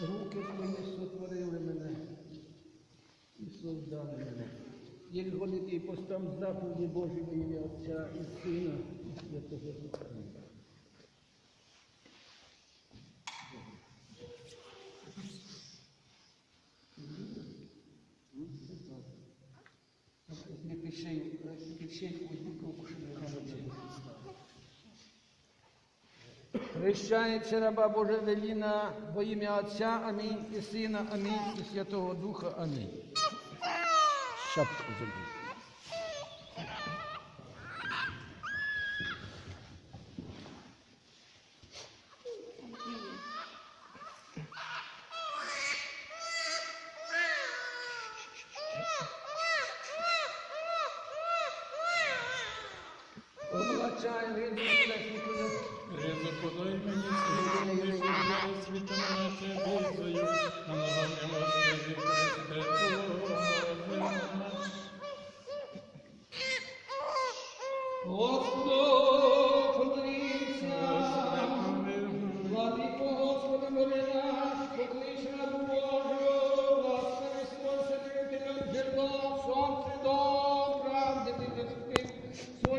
Руки твої сотворили мене і создали мене. Як годити постам заповіді Божого ім'я Отця і Сина, і Святого Духа. Не пиши, пиши, одну кроку, що не. Хрещається раба Божа Веліна во ім'я Отця, Амінь, і Сина, Амінь, і Святого Духа, Амінь. Шапку забив. Отця і Він Призакодай мені сьогодні Божого світа на це Божою, а на вами Господи Христе Боже. Господи,